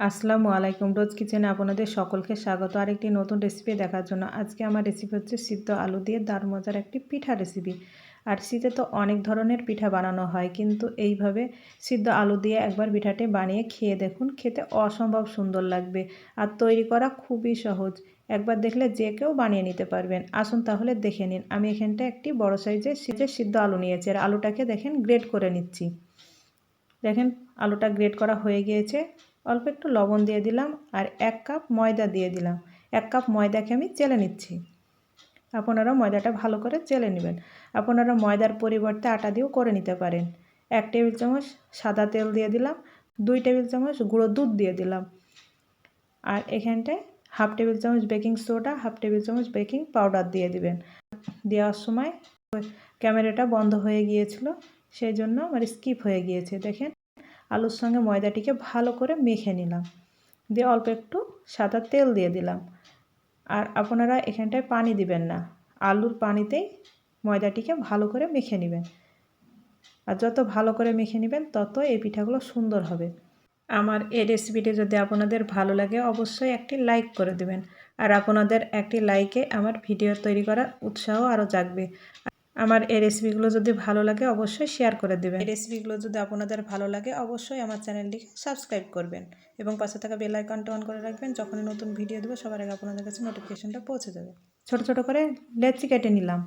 আসসালামু আলাইকুম, রোজ কিচেনে আপনাদের সকলকে স্বাগত। আরেকটি নতুন রেসিপি দেখার জন্য আজকে আমার রেসিপি হচ্ছে সিদ্ধ আলু দিয়ে দারুণ মজার একটি পিঠা রেসিপি আর শীতে তো অনেক ধরনের পিঠা বানানো হয়, কিন্তু এইভাবে সিদ্ধ আলু দিয়ে একবার পিঠাটি বানিয়ে খেয়ে দেখুন, খেতে অসম্ভব সুন্দর লাগবে আর তৈরি করা খুবই সহজ। একবার দেখলে যে কেউ বানিয়ে নিতে পারবেন। আসুন তাহলে দেখে নিন, আমি এখানটা একটি বড় সাইজের সিজের সিদ্ধ আলু নিয়েছি, আর আলুটাকে দেখেন গ্রেড করে নিচ্ছি। দেখেন, আলুটা গ্রেড করা হয়ে গিয়েছে। অল্প একটু লবণ দিয়ে দিলাম আর এক কাপ ময়দা দিয়ে দিলাম। এক কাপ ময়দাকে আমি চেলে নিচ্ছি। আপনারা ময়দাটা ভালো করে চেলে নেবেন। আপনারা ময়দার পরিবর্তে আটা দিয়েও করে নিতে পারেন। এক টেবিল চামচ সাদা তেল দিয়ে দিলাম, দুই টেবিল চামচ গুঁড়ো দুধ দিয়ে দিলাম। আর এখানটায় হাফ টেবিল চামচ বেকিং সোডা, হাফ টেবিল চামচ বেকিং পাউডার দিয়ে দিবেন। দেওয়ার সময় ক্যামেরাটা বন্ধ হয়ে গিয়েছিল, সেই জন্য আমার স্কিপ হয়ে গিয়েছে। দেখেন আলুর সঙ্গে ময়দাটিকে ভালো করে মেখে নিলাম। দিয়ে অল্প একটু সাদা তেল দিয়ে দিলাম। আর আপনারা এখানটায় পানি দিবেন না। আলুর পানিতেই ময়দাটিকে ভালো করে মেখে নেবেন। আর যত ভালো করে মেখে নেবেন, তত এই পিঠাগুলো সুন্দর হবে। আমার এই রেসিপিটি যদি আপনাদের ভালো লাগে, অবশ্যই একটি লাইক করে দেবেন। আর আপনাদের একটি লাইকে আমার ভিডিও তৈরি করার উৎসাহ আরও জাগবে। আমার এই রেসিপিগুলো যদি ভালো লাগে, অবশ্যই শেয়ার করে দেবেন। এই রেসিপিগুলো যদি আপনাদের ভালো লাগে, অবশ্যই আমার চ্যানেলটিকে সাবস্ক্রাইব করবেন এবং পাশে থাকা বেল আইকনটা অন করে রাখবেন। যখনই নতুন ভিডিও দেবো, সবার আগে আপনাদের কাছে নোটিফিকেশনটা পৌঁছে যাবে। ছোট ছোট করে লেচি কেটে নিলাম।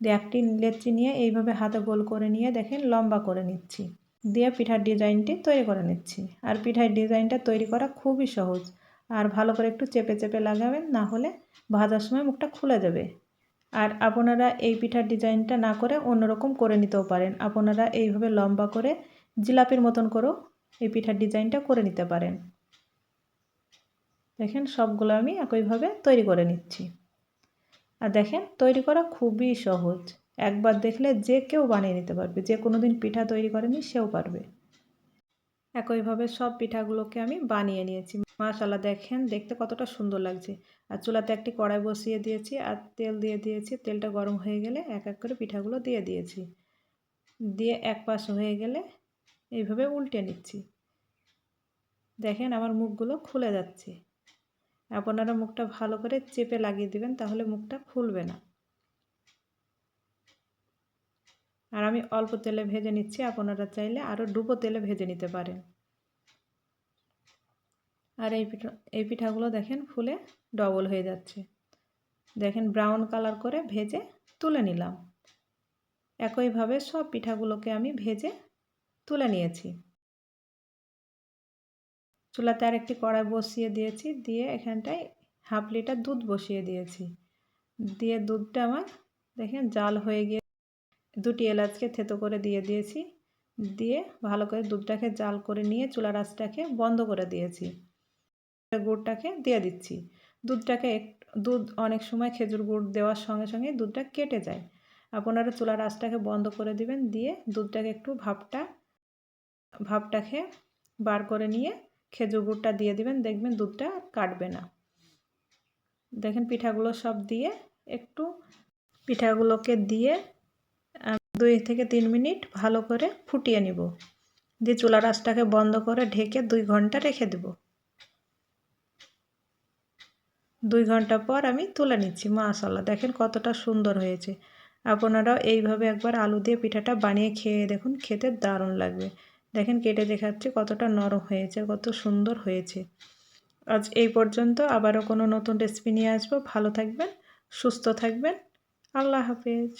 দিয়ে একটি লেচি নিয়ে এইভাবে হাতে গোল করে নিয়ে দেখেন, লম্বা করে নিচ্ছি। দিয়ে পিঠার ডিজাইনটি তৈরি করে নিচ্ছি। আর পিঠার ডিজাইনটা তৈরি করা খুবই সহজ। আর ভালো করে একটু চেপে চেপে লাগাবেন, না হলে ভাজার সময় মুখটা খুলে যাবে। আর আপনারা এই পিঠার ডিজাইনটা না করে অন্যরকম করে নিতেও পারেন। আপনারা এইভাবে লম্বা করে জিলাপির মতন করেও এই পিঠার ডিজাইনটা করে নিতে পারেন। দেখেন, সবগুলো আমি একইভাবে তৈরি করে নিচ্ছি। আর দেখেন, তৈরি করা খুবই সহজ। একবার দেখলে যে কেউ বানিয়ে নিতে পারবে। যে কোনো দিন পিঠা তৈরি করেনি, সেও পারবে। একইভাবে সব পিঠাগুলোকে আমি বানিয়ে নিয়েছি। মাশাল্লাহ দেখেন দেখতে কতটা সুন্দর লাগছে। আর চুলাতে একটি কড়াই বসিয়ে দিয়েছি আর তেল দিয়ে দিয়েছি। তেলটা গরম হয়ে গেলে এক এক করে পিঠাগুলো দিয়ে দিয়েছি। দিয়ে এক পাশ হয়ে গেলে এইভাবে উল্টে নিচ্ছি। দেখেন আমার মুখগুলো খুলে যাচ্ছে। আপনারা মুখটা ভালো করে চেপে লাগিয়ে দিবেন, তাহলে মুখটা খুলবে না। আর আমি অল্প তেলে ভেজে নিচ্ছি। আপনারা চাইলে আরও ডুবো তেলে ভেজে নিতে পারেন। আর এই পিঠা, এই পিঠাগুলো দেখেন ফুলে ডবল হয়ে যাচ্ছে। দেখেন ব্রাউন কালার করে ভেজে তুলে নিলাম। একইভাবে সব পিঠাগুলোকে আমি ভেজে তুলে নিয়েছি। চুলাতে আর একটি কড়াই বসিয়ে দিয়েছি, দিয়ে এখানটায় হাফ লিটার দুধ বসিয়ে দিয়েছি। দিয়ে দুধটা আমার দেখেন জাল হয়ে গিয়ে দুটি এলাচকে থেতো করে দিয়ে দিয়েছি। দিয়ে ভালো করে দুধটাকে জাল করে নিয়ে চুলা রাসটাকে বন্ধ করে দিয়েছি। গুড়টাকে দিয়ে দিচ্ছি। দুধটাকে দুধ অনেক সময় খেজুর গুড় দেওয়ার সঙ্গে সঙ্গে দুধটা কেটে যায়। আপনারা চুলা রাসটাকে বন্ধ করে দিবেন, দিয়ে দুধটাকে একটু ভাপটা ভাপটাকে বার করে নিয়ে খেজুর গুড়টা দিয়ে দিবেন। দেখবেন দুধটা কাটবে না। দেখেন পিঠাগুলো সব দিয়ে একটু, পিঠাগুলোকে দিয়ে দুই থেকে তিন মিনিট ভালো করে ফুটিয়ে নিব। দিয়ে চুলা রাসটাকে বন্ধ করে ঢেকে দুই ঘণ্টা রেখে দেব। দুই ঘণ্টা পর আমি তুলে নিচ্ছি মাশাল্লাহ দেখেন কতটা সুন্দর হয়েছে। আপনারাও এইভাবে একবার আলু দিয়ে পিঠাটা বানিয়ে খেয়ে দেখুন, খেতে দারুণ লাগবে। দেখেন কেটে দেখাচ্ছে কতটা নরম হয়েছে, কত সুন্দর হয়েছে। আজ এই পর্যন্ত, আবারও কোনো নতুন রেসিপি নিয়ে আসব। ভালো থাকবেন, সুস্থ থাকবেন। আল্লাহ হাফেজ।